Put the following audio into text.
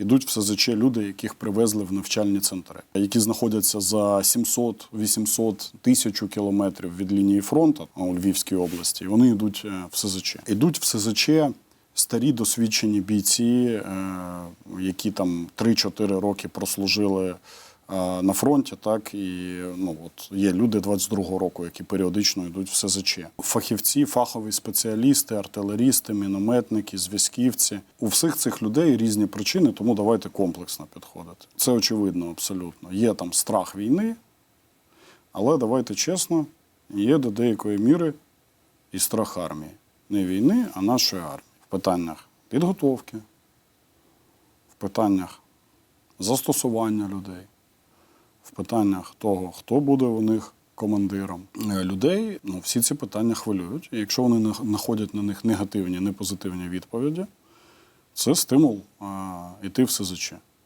Ідуть в СЗЧ люди, яких привезли в навчальні центри, які знаходяться за 700, 800, 1000 кілометрів від лінії фронту у Львівській області. Вони йдуть е, в СЗЧ. Ідуть в СЗЧ старі досвідчені бійці, е, які там 3-4 роки прослужили на фронті, так і ну от є люди 22-го року, які періодично йдуть в СЗЧ. Фахівці, фахові спеціалісти, артилерісти, мінометники, зв'язківці. У всіх цих людей різні причини, тому давайте комплексно підходити. Це очевидно абсолютно. Є там страх війни, але давайте чесно, є до деякої міри і страх армії. Не війни, а нашої армії. В питаннях підготовки, в питаннях застосування людей, в питаннях того, хто буде у них командиром. Е, Людей ну, всі ці питання хвилюють. І якщо вони нах- знаходять на них негативні, не позитивні відповіді, це стимул йти в СЗЧ.